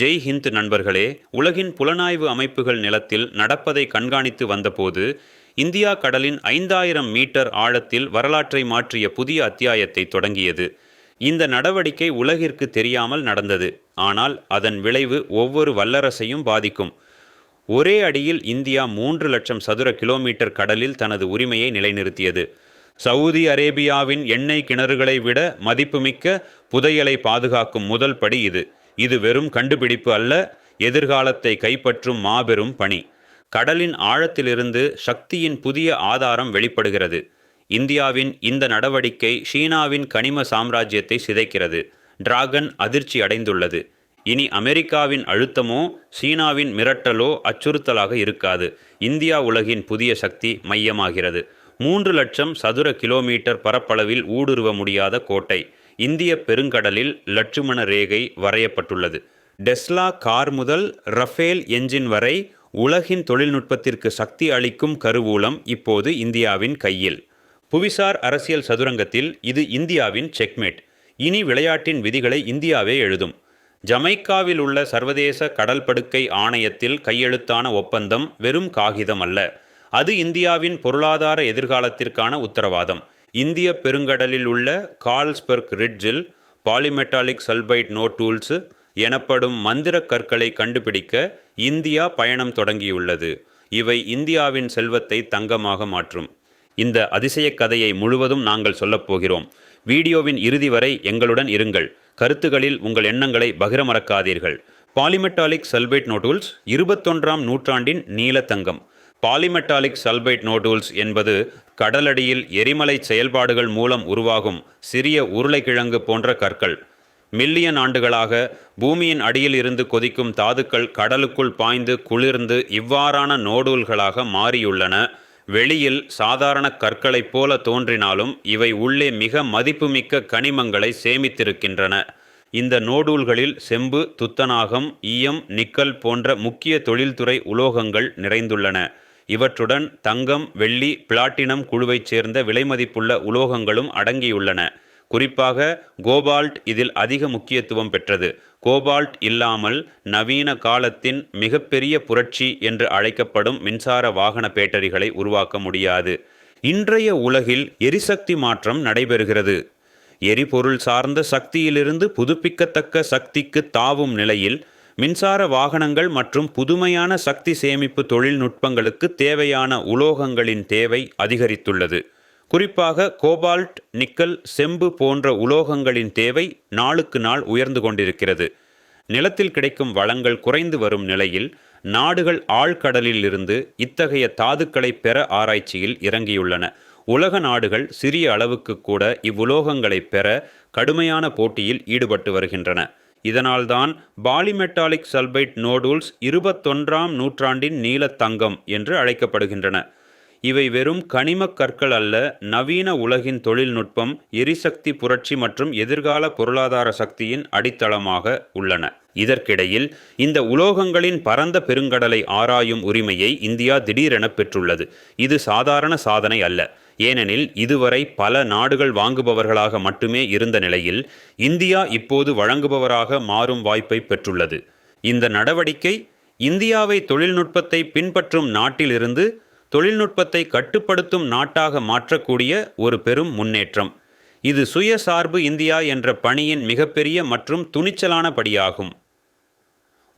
ஜெய் ஹிந்த் நண்பர்களே உலகின் புலனாய்வு அமைப்புகள் நிலத்தில் நடப்பதை கண்காணித்து வந்தபோது இந்தியா கடலின் ஐந்தாயிரம் மீட்டர் ஆழத்தில் வரலாற்றை மாற்றிய புதிய அத்தியாயத்தை தொடங்கியது. இந்த நடவடிக்கை உலகிற்கு தெரியாமல் நடந்தது. ஆனால் அதன் விளைவு ஒவ்வொரு வல்லரசையும் பாதிக்கும். ஒரே அடியில் இந்தியா மூன்று லட்சம் சதுர கிலோமீட்டர் கடலில் தனது உரிமையை நிலைநிறுத்தியது. சவுதி அரேபியாவின் எண்ணெய் கிணறுகளை விட மதிப்புமிக்க புதையலை பாதுகாக்கும் முதல் படி இது. இது வெறும் கண்டுபிடிப்பு அல்ல எதிர்காலத்தை கைப்பற்றும் மாபெரும் பணி. கடலின் ஆழத்திலிருந்து சக்தியின் புதிய ஆதாரம் வெளிப்படுகிறது. இந்தியாவின் இந்த நடவடிக்கை சீனாவின் கனிம சாம்ராஜ்யத்தை சிதைக்கிறது. டிராகன் அதிர்ச்சி அடைந்துள்ளது. இனி அமெரிக்காவின் அழுத்தமோ சீனாவின் மிரட்டலோ அச்சுறுத்தலாக இருக்காது. இந்தியா உலகின் புதிய சக்தி மையமாகிறது. மூன்று லட்சம் சதுர கிலோமீட்டர் பரப்பளவில் ஊடுருவ முடியாத கோட்டை. இந்திய பெருங்கடலில் லட்சுமண ரேகை வரையப்பட்டுள்ளது. டெஸ்லா கார் முதல் ரஃபேல் என்ஜின் வரை உலகின் தொழில்நுட்பத்திற்கு சக்தி அளிக்கும் கருவூலம் இப்போது இந்தியாவின் கையில். புவிசார் அரசியல் சதுரங்கத்தில் இது இந்தியாவின் செக்மேட். இனி விளையாட்டின் விதிகளை இந்தியாவே எழுதும். ஜமைக்காவில் உள்ள சர்வதேச கடல் படுக்கை ஆணையத்தில் கையெழுத்தான ஒப்பந்தம் வெறும் காகிதம் அல்ல. அது இந்தியாவின் பொருளாதார எதிர்காலத்திற்கான உத்தரவாதம். இந்திய பெருங்கடலில் உள்ள கால்ஸ்பர்க் ரிட்ஜில் பாலிமெட்டாலிக் சல்பைட் நோ டூல்ஸ் எனப்படும் மந்திர கற்களை கண்டுபிடிக்க இந்தியா பயணம் தொடங்கியுள்ளது. இவை இந்தியாவின் செல்வத்தை தங்கமாக மாற்றும். இந்த அதிசய கதையை முழுவதும் நாங்கள் சொல்லப் போகிறோம். வீடியோவின் இறுதி வரை எங்களுடன் இருங்கள். கருத்துகளில் உங்கள் எண்ணங்களை பகிர மறக்காதீர்கள் பாலிமெட்டாலிக் சல்பைட் நோட்டூல்ஸ் இருபத்தொன்றாம் நூற்றாண்டின் நீலத்தங்கம். பாலிமெட்டாலிக் சல்பைட் நோட்டூல்ஸ் என்பது கடலடியில் எரிமலை செயல்பாடுகள் மூலம் உருவாகும் சிறிய உருளைக்கிழங்கு போன்ற கற்கள். மில்லியன் ஆண்டுகளாக பூமியின் அடியில் இருந்து கொதிக்கும் தாதுக்கள் கடலுக்குள் பாய்ந்து குளிர்ந்து இவ்வாறான நோடூல்களாக மாறியுள்ளன. வெளியில் சாதாரண கற்களைப் போல தோன்றினாலும் இவை உள்ளே மிக மதிப்புமிக்க கனிமங்களை சேமித்திருக்கின்றன. இந்த நோடூல்களில் செம்பு துத்தநாகம் ஈயம் நிக்கல் போன்ற முக்கிய தொழில்துறை உலோகங்கள் நிறைந்துள்ளன. இவற்றுடன் தங்கம் வெள்ளி பிளாட்டினம் குழுவைச் சேர்ந்த விலைமதிப்புள்ள உலோகங்களும் அடங்கியுள்ளன. குறிப்பாக கோபால்ட் இதில் அதிக முக்கியத்துவம் பெற்றது. கோபால்ட் இல்லாமல் நவீன காலத்தின் மிகப்பெரிய புரட்சி என்று அழைக்கப்படும் மின்சார வாகன பேட்டரிகளை உருவாக்க முடியாது. இன்றைய உலகில் எரிசக்தி மாற்றம் நடைபெறுகிறது. எரிபொருள் சார்ந்த சக்தியிலிருந்து புதுப்பிக்கத்தக்க சக்திக்கு தாவும் நிலையில் மின்சார வாகனங்கள் மற்றும் புதுமையான சக்தி சேமிப்பு தொழில்நுட்பங்களுக்கு தேவையான உலோகங்களின் தேவை அதிகரித்துள்ளது. குறிப்பாக கோபால்ட் நிக்கல் செம்பு போன்ற உலோகங்களின் தேவை நாளுக்கு நாள் உயர்ந்து கொண்டிருக்கிறது. நிலத்தில் கிடைக்கும் வளங்கள் குறைந்து வரும் நிலையில் நாடுகள் ஆழ்கடலில் இருந்து இத்தகைய தாதுக்களை பெற ஆராய்ச்சியில் இறங்கியுள்ளன. உலக நாடுகள் சிறிய அளவுக்கு கூட இவ்வுலோகங்களை பெற கடுமையான போட்டியில் ஈடுபட்டு வருகின்றன. இதனால்தான் பாலிமெட்டாலிக் சல்பைட் நோடுல்ஸ் இருபத்தொன்றாம் நூற்றாண்டின் நீலத்தங்கம் என்று அழைக்கப்படுகின்றன. இவை வெறும் கனிமக் கற்கள் அல்ல நவீன உலகின் தொழில்நுட்பம் எரிசக்தி புரட்சி மற்றும் எதிர்கால பொருளாதார சக்தியின் அடித்தளமாக உள்ளன. இதற்கிடையில் இந்த உலோகங்களின் பரந்த பெருங்கடலை ஆராயும் உரிமையை இந்தியா திடீரென பெற்றுள்ளது. இது சாதாரண சாதனை அல்ல. ஏனெனில் இதுவரை பல நாடுகள் வாங்குபவர்களாக மட்டுமே இருந்த நிலையில் இந்தியா இப்போது வழங்குபவராக மாறும் வாய்ப்பை பெற்றுள்ளது. இந்த நடவடிக்கை இந்தியாவை தொழில்நுட்பத்தை பின்பற்றும் நாட்டிலிருந்து தொழில்நுட்பத்தை கட்டுப்படுத்தும் நாட்டாக மாற்றக்கூடிய ஒரு பெரும் முன்னேற்றம். இது சுயசார்பு இந்தியா என்ற பணியின் மிகப்பெரிய மற்றும் துணிச்சலான படியாகும்.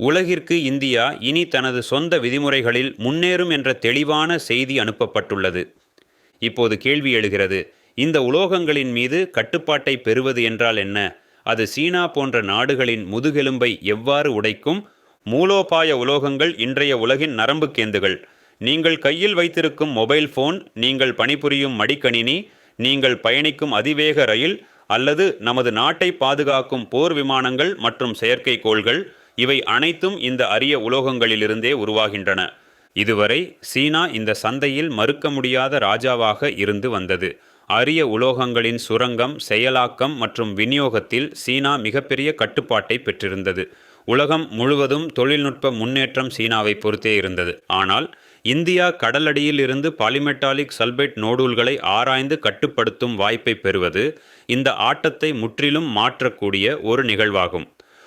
உலகிற்கு இந்தியா இனி தனது சொந்த விதிமுறைகளில் முன்னேறும் என்ற தெளிவான செய்தி அனுப்பப்பட்டுள்ளது. இப்போது கேள்வி எழுகிறது இந்த உலோகங்களின் மீது கட்டுப்பாட்டை பெறுவது என்றால் என்ன? அது சீனா போன்ற நாடுகளின் முதுகெலும்பை எவ்வாறு உடைக்கும்? மூலோபாய உலோகங்கள் இன்றைய உலகின் நரம்பு கேந்துகள். நீங்கள் கையில் வைத்திருக்கும் மொபைல் ஃபோன் நீங்கள் பணிபுரியும் மடிக்கணினி நீங்கள் பயணிக்கும் அதிவேக ரயில் அல்லது நமது நாட்டை பாதுகாக்கும் போர் விமானங்கள் மற்றும் செயற்கைக்கோள்கள் இவை அனைத்தும் இந்த அரிய உலோகங்களிலிருந்தே உருவாகின்றன. இதுவரை சீனா இந்த சந்தையில் மறுக்க முடியாத ராஜாவாக இருந்து வந்தது. அரிய உலோகங்களின் சுரங்கம் செயலாக்கம் மற்றும் விநியோகத்தில் சீனா மிகப்பெரிய கட்டுப்பாட்டை பெற்றிருந்தது. உலகம் முழுவதும் தொழில்நுட்ப முன்னேற்றம் சீனாவை பொறுத்தே இருந்தது. ஆனால் இந்தியா கடலடியில் இருந்து பாலிமெட்டாலிக் சல்பேட் நோடூல்களை ஆராய்ந்து கட்டுப்படுத்தும் வாய்ப்பை பெறுவது இந்த ஆட்டத்தை முற்றிலும் மாற்றக்கூடிய ஒரு நிகழ்வாகும்.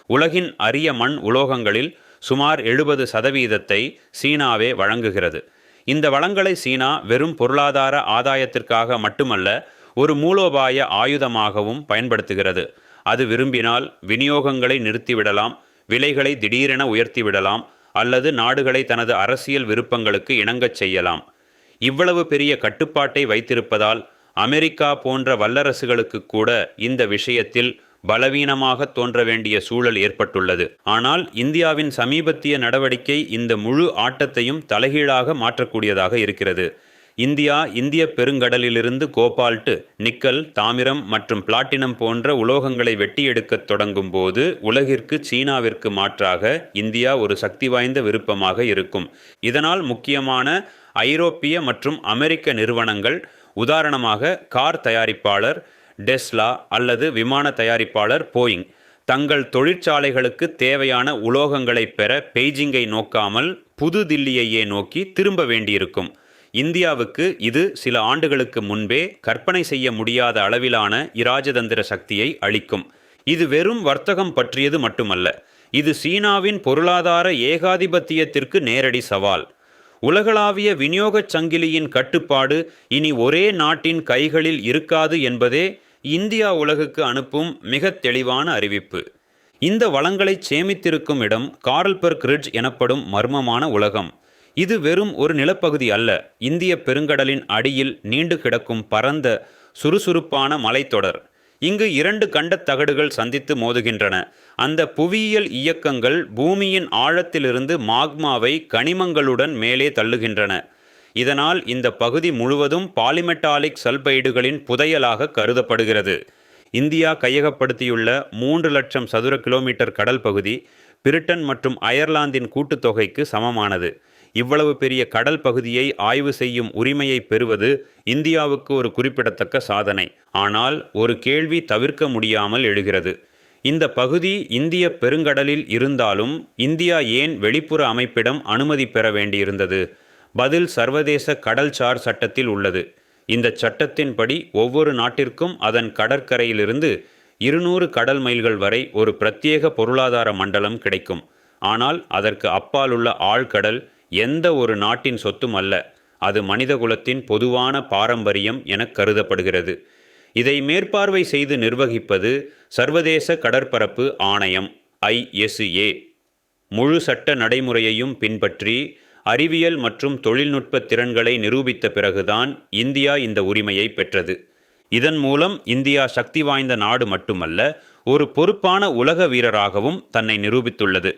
உலகின் அரிய மண் உலோகங்களில் சுமார் எழுபது சதவீதத்தை சீனாவே வழங்குகிறது. இந்த வளங்களை சீனா வெறும் பொருளாதார ஆதாயத்திற்காக மட்டுமல்ல ஒரு மூலோபாய ஆயுதமாகவும் பயன்படுத்துகிறது. அது விரும்பினால் விநியோகங்களை நிறுத்திவிடலாம் விலைகளை திடீரென உயர்த்திவிடலாம் அல்லது நாடுகளை தனது அரசியல் விருப்பங்களுக்கு இணங்கச் செய்யலாம். இவ்வளவு பெரிய கட்டுப்பாட்டை வைத்திருப்பதால் அமெரிக்கா போன்ற வல்லரசுகளுக்கு கூட இந்த விஷயத்தில் பலவீனமாக தோன்ற வேண்டிய சூழல் ஏற்பட்டுள்ளது. ஆனால் இந்தியாவின் சமீபத்திய நடவடிக்கை இந்த முழு ஆட்டத்தையும் தலைகீழாக மாற்றக்கூடியதாக இருக்கிறது. இந்தியா இந்திய பெருங்கடலிலிருந்து கோபால்ட்டு நிக்கல் தாமிரம் மற்றும் பிளாட்டினம் போன்ற உலோகங்களை வெட்டி எடுக்கத் தொடங்கும் போது உலகிற்கு சீனாவிற்கு மாற்றாக இந்தியா ஒரு சக்தி வாய்ந்த விருப்பமாக இருக்கும். இதனால் முக்கியமான ஐரோப்பிய மற்றும் அமெரிக்க நிறுவனங்கள் உதாரணமாக கார் தயாரிப்பாளர் டெஸ்லா அல்லது விமான தயாரிப்பாளர் போயிங் தங்கள் தொழிற்சாலைகளுக்கு தேவையான உலோகங்களை பெற பெய்ஜிங்கை நோக்காமல் புது தில்லியையே நோக்கி திரும்ப வேண்டியிருக்கும். இந்தியாவுக்கு இது சில ஆண்டுகளுக்கு முன்பே கற்பனை செய்ய முடியாத அளவிலான இராஜதந்திர சக்தியை அளிக்கும். இது வெறும் வர்த்தகம் பற்றியது மட்டுமல்ல இது சீனாவின் பொருளாதார ஏகாதிபத்தியத்திற்கு நேரடி சவால். உலகளாவிய விநியோகச் சங்கிலியின் கட்டுப்பாடு இனி ஒரே நாட்டின் கைகளில் இருக்காது என்பதே இந்தியா உலகுக்கு அனுப்பும் மிக தெளிவான அறிவிப்பு. இந்த வளங்களை சேமித்திருக்கும் இடம் கார்ல்பர்க் ரிட்ஜ் எனப்படும் மர்மமான உலகம். இது வெறும் ஒரு நிலப்பகுதி அல்ல இந்திய பெருங்கடலின் அடியில் நீண்டு கிடக்கும் பரந்த சுறுசுறுப்பான மலைத்தொடர். இங்கு இரண்டு கண்டத் தகடுகள் சந்தித்து மோதுகின்றன. அந்த புவியியல் இயக்கங்கள் பூமியின் ஆழத்திலிருந்து மாக்மாவை கனிமங்களுடன் மேலே தள்ளுகின்றன. இதனால் இந்த பகுதி முழுவதும் பாலிமெட்டாலிக் சல்பைடுகளின் புதையலாக கருதப்படுகிறது. இந்தியா கையகப்படுத்தியுள்ள மூன்று லட்சம் சதுர கிலோமீட்டர் கடல் பகுதி பிரிட்டன் மற்றும் அயர்லாந்தின் கூட்டுத்தொகைக்கு சமமானது. இவ்வளவு பெரிய கடல் பகுதியை ஆய்வு செய்யும் உரிமையை பெறுவது இந்தியாவுக்கு ஒரு குறிப்பிடத்தக்க சாதனை. ஆனால் ஒரு கேள்வி தவிர்க்க முடியாமல் எழுகிறது. இந்த பகுதி இந்திய பெருங்கடலில் இருந்தாலும் இந்தியா ஏன் வெளிப்புற அமைப்பிடம் அனுமதி பெற வேண்டியிருந்தது? பதில் சர்வதேச கடல்சார் சட்டத்தில் உள்ளது. இந்த சட்டத்தின்படி ஒவ்வொரு நாட்டிற்கும் அதன் கடற்கரையிலிருந்து இருநூறு கடல் மைல்கள் வரை ஒரு பிரத்யேக பொருளாதார மண்டலம் கிடைக்கும். ஆனால் அதற்கு அப்பாலுள்ள ஆழ்கடல் எந்த ஒரு நாட்டின் சொத்தும் அல்ல. அது மனிதகுலத்தின் பொதுவான பாரம்பரியம் என கருதப்படுகிறது. இதை மேற்பார்வை செய்து நிர்வகிப்பது சர்வதேச கடற்பரப்பு ஆணையம் ஐஎஸ்ஏ முழு சட்ட நடைமுறையையும் பின்பற்றி அறிவியல் மற்றும் தொழில்நுட்ப திறன்களை நிரூபித்த பிறகுதான் இந்தியா இந்த உரிமையை பெற்றது. இதன் மூலம் இந்தியா சக்தி வாய்ந்த நாடு மட்டுமல்ல ஒரு பொறுப்பான உலக வீரராகவும் தன்னை நிரூபித்துள்ளது.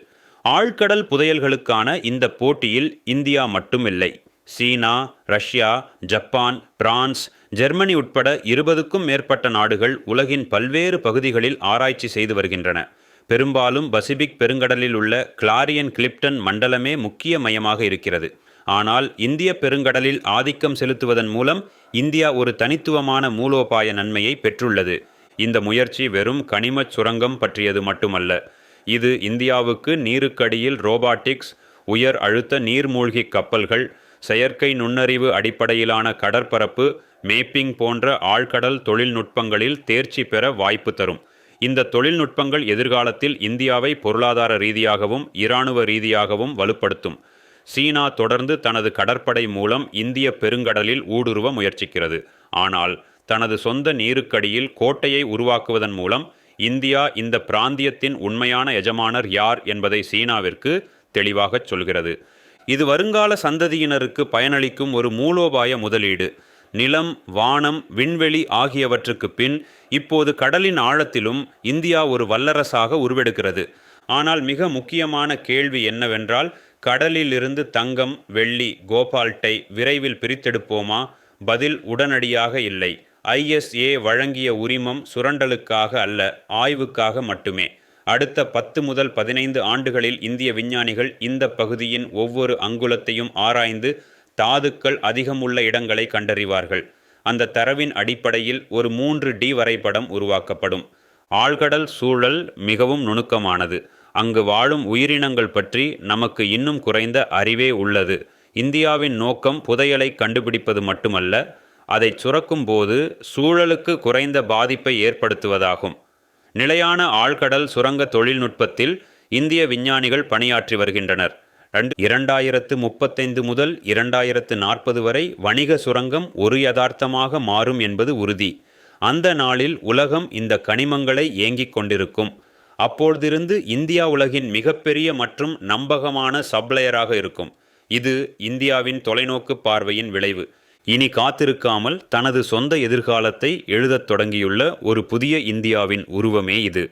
ஆழ்கடல் புதையல்களுக்கான இந்த போட்டியில் இந்தியா மட்டுமில்லை. சீனா ரஷ்யா ஜப்பான் பிரான்ஸ் ஜெர்மனி உட்பட இருபதுக்கும் மேற்பட்ட நாடுகள் உலகின் பல்வேறு பகுதிகளில் ஆராய்ச்சி செய்து வருகின்றன. பெரும்பாலும் பசிபிக் பெருங்கடலில் உள்ள கிளாரியன் கிளிப்டன் மண்டலமே முக்கிய மையமாக இருக்கிறது. ஆனால் இந்திய பெருங்கடலில் ஆதிக்கம் செலுத்துவதன் மூலம் இந்தியா ஒரு தனித்துவமான மூலோபாய நன்மையை பெற்றுள்ளது. இந்த முயற்சி வெறும் கனிமச் சுரங்கம் பற்றியது மட்டுமல்ல. இது இந்தியாவுக்கு நீருக்கடியில் ரோபாட்டிக்ஸ் உயர் அழுத்த நீர்மூழ்கி கப்பல்கள் செயற்கை நுண்ணறிவு அடிப்படையிலான கடற்பரப்பு மேப்பிங் போன்ற ஆழ்கடல் தொழில்நுட்பங்களில் தேர்ச்சி பெற வாய்ப்பு தரும். இந்த தொழில்நுட்பங்கள் எதிர்காலத்தில் இந்தியாவை பொருளாதார ரீதியாகவும் இராணுவ ரீதியாகவும் வலுப்படுத்தும். சீனா தொடர்ந்து தனது கடற்படை மூலம் இந்திய பெருங்கடலில் ஊடுருவ முயற்சிக்கிறது. ஆனால் தனது சொந்த நீருக்கடியில் கோட்டையை உருவாக்குவதன் மூலம் இந்தியா இந்த பிராந்தியத்தின் உண்மையான எஜமானர் யார் என்பதை சீனாவிற்கு தெளிவாகச் சொல்கிறது. இது வருங்கால சந்ததியினருக்கு பயனளிக்கும் ஒரு மூலோபாய முதலீடு. நிலம் வானம் விண்வெளி ஆகியவற்றுக்கு பின் இப்போது கடலின் ஆழத்திலும் இந்தியா ஒரு வல்லரசாக உருவெடுக்கிறது. ஆனால் மிக முக்கியமான கேள்வி என்னவென்றால் கடலிலிருந்து தங்கம் வெள்ளி கோபால்ட்டை விரைவில் பிரித்தெடுப்போமா? பதில் உடனடியாக இல்லை. ஐஎஸ்ஏ வழங்கிய உரிமம் சுரண்டலுக்காக அல்ல ஆய்வுக்காக மட்டுமே. அடுத்த பத்து முதல் பதினைந்து ஆண்டுகளில் இந்திய விஞ்ஞானிகள் இந்த பகுதியின் ஒவ்வொரு அங்குலத்தையும் ஆராய்ந்து தாதுக்கள் அதிகம் உள்ள இடங்களை கண்டறிவார்கள். அந்த தரவின் அடிப்படையில் ஒரு மூன்று டி வரைபடம் உருவாக்கப்படும். ஆழ்கடல் சூழல் மிகவும் நுணுக்கமானது. அங்கு வாழும் உயிரினங்கள் பற்றி நமக்கு இன்னும் குறைந்த அறிவே உள்ளது. இந்தியாவின் நோக்கம் புதையலை கண்டுபிடிப்பது மட்டுமல்ல அதை சுரக்கும் போது சூழலுக்கு குறைந்த பாதிப்பை ஏற்படுத்துவதாகும். நிலையான ஆழ்கடல் சுரங்க தொழில்நுட்பத்தில் இந்திய விஞ்ஞானிகள் பணியாற்றி வருகின்றனர். ரெண்டு இரண்டாயிரத்து முப்பத்தைந்து முதல் இரண்டாயிரத்து நாற்பது வரை வணிக சுரங்கம் ஒரு யதார்த்தமாக மாறும் என்பது உறுதி. அந்த நாளில் உலகம் இந்த கனிமங்களை ஏங்கிக் கொண்டிருக்கும். அப்பொழுதிருந்து இந்தியா உலகின் மிகப்பெரிய மற்றும் நம்பகமான சப்ளையராக இருக்கும். இது இந்தியாவின் தொலைநோக்கு பார்வையின் விளைவு. இனி காத்திருக்காமல் தனது சொந்த எதிர்காலத்தை எழுதத் தொடங்கியுள்ள ஒரு புதிய இந்தியாவின் உருவமே இது.